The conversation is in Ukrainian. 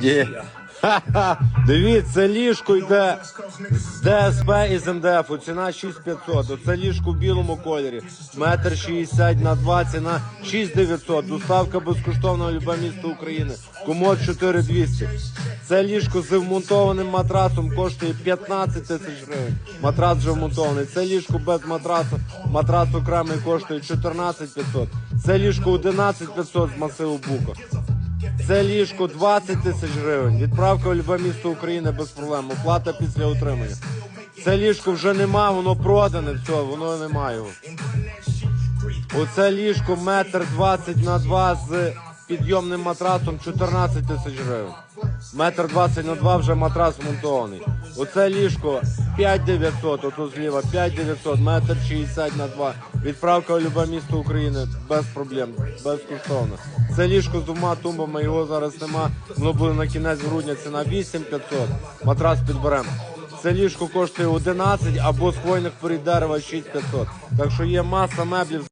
Ді. Дивіться, ліжко йде з ДСП і з МДФ. Ціна 6500. Оце ліжко в білому кольорі. Метр 60 на 20 на 6900. Доставка безкоштовна в любе місто України. Комод 4200. Це ліжко з вмонтованим матрасом коштує 15 тисяч гривень. Матрас вже вмонтований. Це ліжко без матрасу. Матрас окремий коштує 14 500. Це ліжко 11 500 з масиву бука. Це ліжко 20 тисяч гривень. Відправка в любе місто України без проблем. Оплата після отримання. Це ліжко вже нема, воно продане, все, воно немає його. Оце ліжко метр 20 на 2 з підйомним матрасом 14 тисяч гривень. Метр 20 на 2 вже матрас монтований. Оце ліжко 5900, ото зліва 5900, метр 60 на 2. Відправка в любе місто України без проблем, безкоштовно. Це ліжко з двома тумбами, його зараз нема. Воно буде на кінець грудня, ціна 8500. Матрас підберемо. Це ліжко коштує 11 або з хвойних порід дерева 6500. Так що є маса меблів.